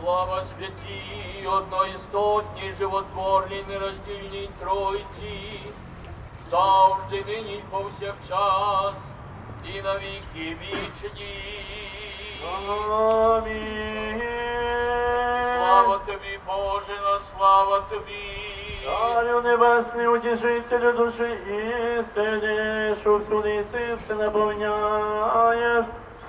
Слава святій, одноістотній, животворній, нероздільній Тройці, завжди нині повсякчас, і на віки вічні. Амінь. Слава тобі, Боже, на слава тобі. Царю небесний, утішителю душі істини, що всюди си все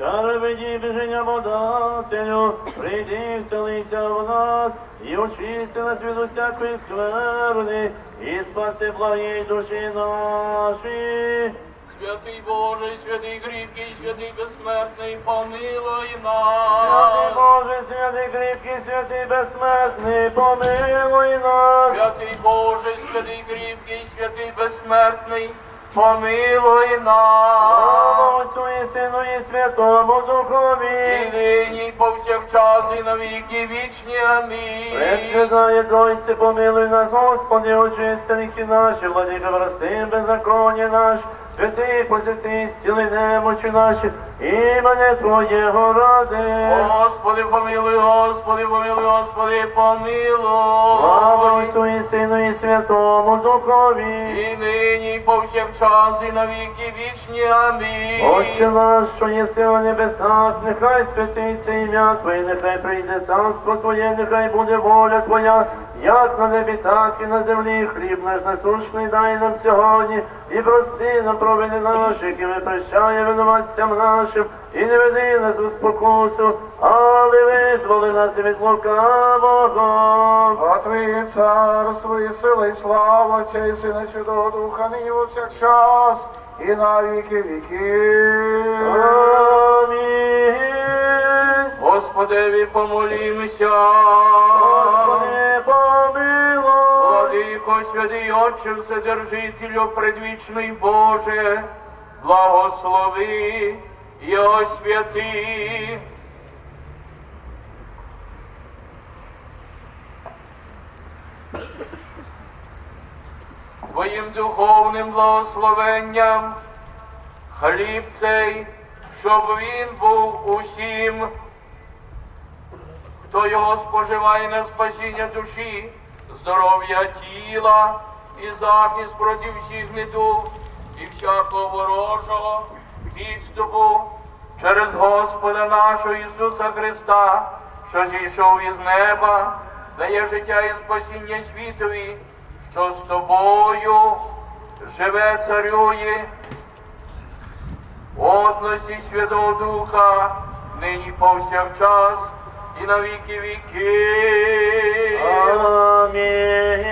наповняєш, скарбиді біження подателю, прийди, вселися в нас, і очисти нас від усякої скверни, і спаси благі душі наші. Святий Боже, святий кріпкий, святий безсмертний, помилуй Святий нас. Боже, святий кріпкий, святий безсмертний, помилуй нас. Святий Боже, святий кріпкий, святий безсмертний, помилуй нас. Отцю і Святому Духові, І нині, і повсякчас, і на віки вічні. Амінь. Пресвятає дойці, помилуй нас, Господи, очисти гріхи наші, владика прости, беззаконня наш, святий, посвятий, стіли немочі наші, імене Твоєго ради. Господи, помилуй, Господи, помилуй, Господи, помилуй. Слава. Отцю і Сину і Святому Духові. І нині, і повсякчас, і на віки вічні. Амінь. Отче наш, що єси на небесах, нехай святиться ім'я Твоє, нехай прийде царство Твоє, нехай буде воля Твоя, як на небі, так і на землі. Хліб наш насущний дай нам сьогодні, і прости нам провини наші, які ми прощаємо винуватцям нашим, і не веди нас у спокусу, але визволи нас від лукавого. А Твоє царство і сила, і слава Отця і Сина Святого Духа, нині час і на віки віків. Амінь. Господеві помолімося. Господи. Владико, святий Отче, Вседержителю, предвічний Боже, благослови і освяти. Твоїм духовним благословенням хліб цей, щоб він був усім, хто його споживає на спасіння душі, здоров'я тіла і захист проти всіх недуг і всякого ворожого підступу через Господа нашого Ісуса Христа, що зійшов із неба, дає життя і спасіння світові, що з тобою живе царює. В одності Святого Духа, нині повсякчас і на віки віки. Амінь.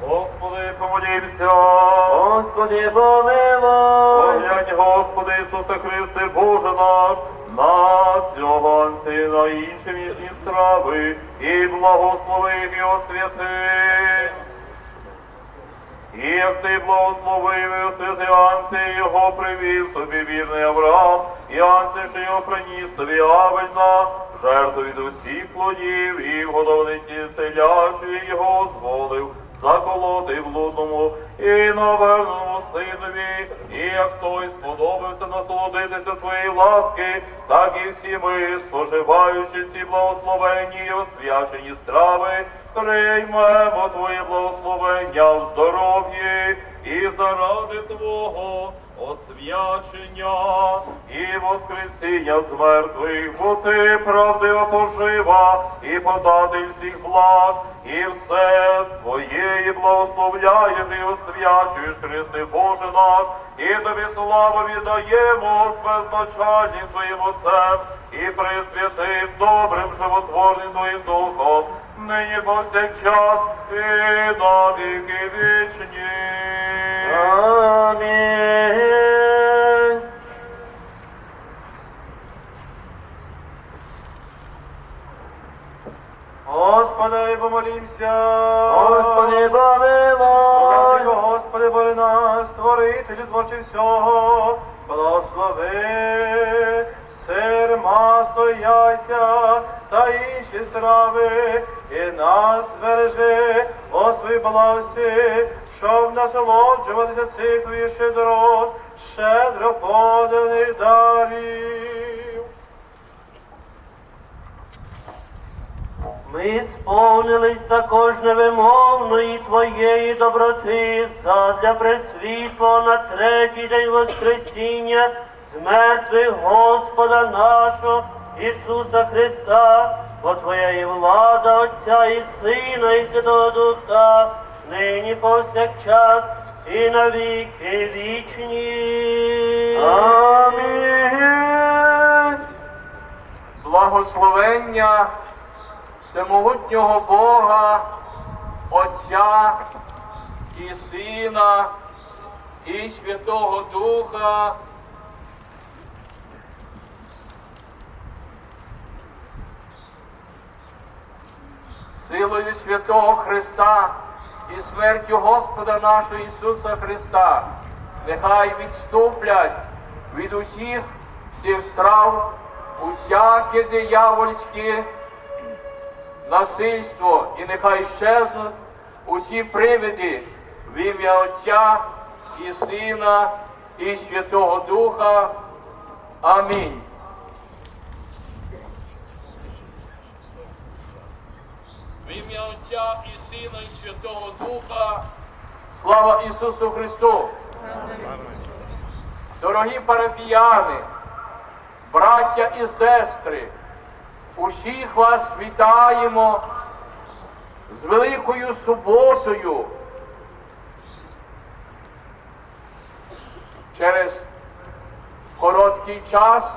Господи, помолімся. Господи, помилуй. Поглянь, Господи Ісусе Христе, Боже наш, на цього анці, на інші місні страви, і благослови їх і освяти. І як ти благословив і освятив Анці, його привів тобі вірний Авраам, і Анці, що його приніс тобі Авель на жертву від усіх плодів, і вгодовний теляші його зволив заколоти блудному і наверненому синові, і як той сподобався насолодитися твоєї ласки, так і всі ми, споживаючи ці благословенні і освячені страви, приймемо Твоє благословення в здоров'ї і заради Твого освячення і воскресіння з мертвих, бо ти правдиво пожива і податель всіх благ, і все Твоє благословляєш і освячуєш, Христе Боже наш, і тобі славу віддаємо з беззначальним Твоїм Отцем і присвятим добрим животворним Твоїм Духом, нині повсякчас і на віки вічні. Господи, помолімся. Господи, помилуй. Господи, Боже наш, створителю творчи всього, благослови. Сир, масло, яйця та інші страви, і нас збережи, о своїй благості, щоб насолоджуватися цих твоїх дорог, щедро поданих дарів. Ми сповнились також невимовної твоєї доброти задля пресвітло на третій день Воскресіння з мертвих Господа нашого Ісуса Христа, бо Твоя і влада Отця і Сина, і Святого Духа нині повсякчас і на віки вічні. Амінь. Благословення всемогутнього Бога, Отця і Сина, і Святого Духа. Силою святого Христа і смертю Господа нашого Ісуса Христа, нехай відступлять від усіх тих страв, усяке диявольське насильство, і нехай щезнуть усі привиди в ім'я Отця і Сина і Святого Духа. Амінь. В ім'я Отця і Сина і Святого Духа. Слава Ісусу Христу! Дорогі парафіяни, браття і сестри, усіх вас вітаємо з Великою суботою. Через короткий час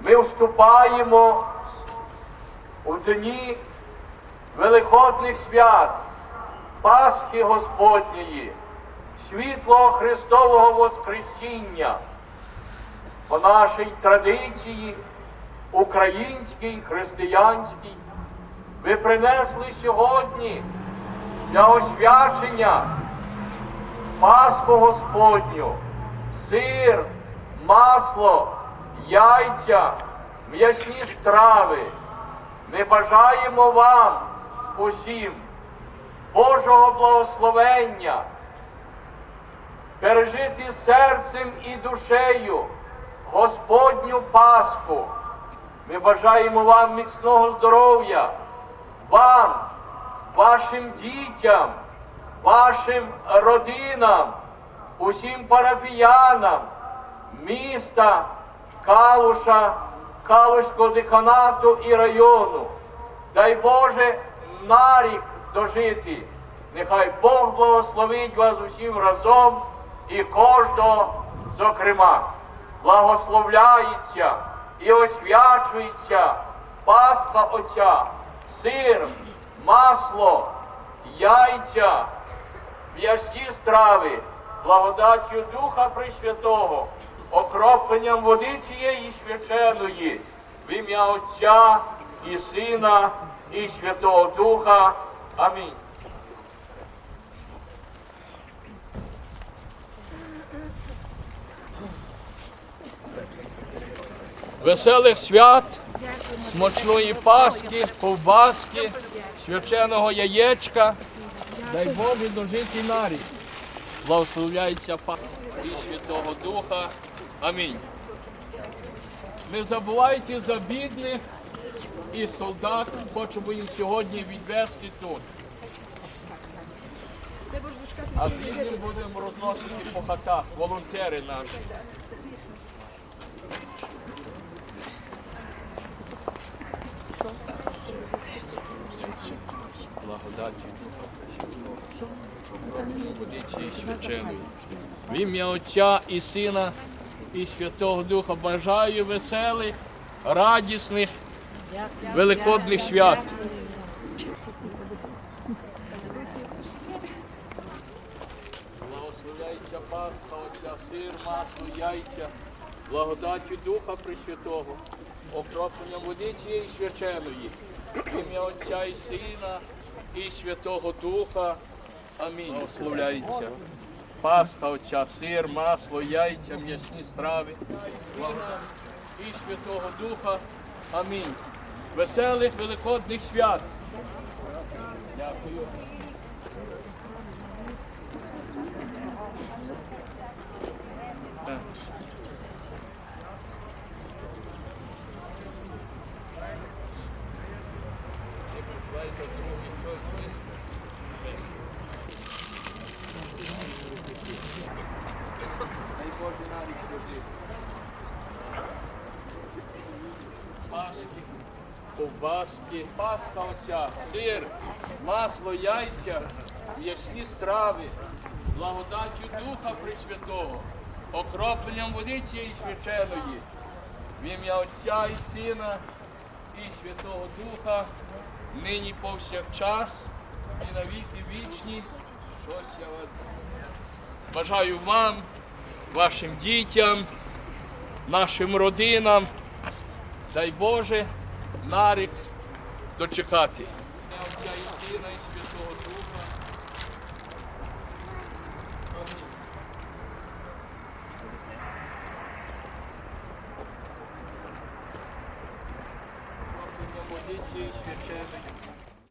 ми вступаємо у дні Великодних свят, Пасхи Господньої, світлого Христового Воскресіння по нашій традиції, українській, християнській, ви принесли сьогодні для освячення Пасху Господню, сир, масло, яйця, м'ясні страви. Ми бажаємо вам усім Божого благословення, пережити серцем і душею Господню Пасху. Ми бажаємо вам міцного здоров'я, вам, вашим дітям, вашим родинам, усім парафіянам міста, Калуша, Калуського деканату і району. Дай Боже на рік дожити. Нехай Бог благословить вас усім разом і кожного зокрема. Благословляється і освячується Пасха Отця, сир, масло, яйця, м'ясні страви, благодаттю Духа Пресвятого, окропленням води цієї свяченої, в ім'я Отця і Сина, і Святого Духа. Амінь. Веселих свят, смачної паски, ковбаски, свяченого яєчка. Дай Боже дожити на рік. Благословляється Пасха і Святого Духа. Амінь. Не забувайте за бідних і солдат. Хочемо їм сьогодні відвести тут. А бідним будемо розносити по хатах, волонтери наші. Благодаті. В ім'я Отця і Сина і Святого Духа бажаю веселих, радісних, великодних свят. Благословляється Пасха, Отця, сир, масло, яйця, благодаттю Духа Пресвятого, окропленням води цієї свяченої, ім'я Отця і Сина і Святого Духа. Амінь. Благословляється. Пасха, Отця, сир, масло, яйця, м'ясні страви, слава і Святого Духа. Амінь. Веселих великодних свят. Дякую. Ковбаски, паска оця, сир, масло, яйця, м'ясні страви, благодаттю Духа Пресвятого, окропленням води цієї свяченої, в ім'я Отця і Сина і Святого Духа, нині повсякчас і на віки вічні. Ось я вас бажаю вам, вашим дітям, нашим родинам, дай Боже, нарік дочекати.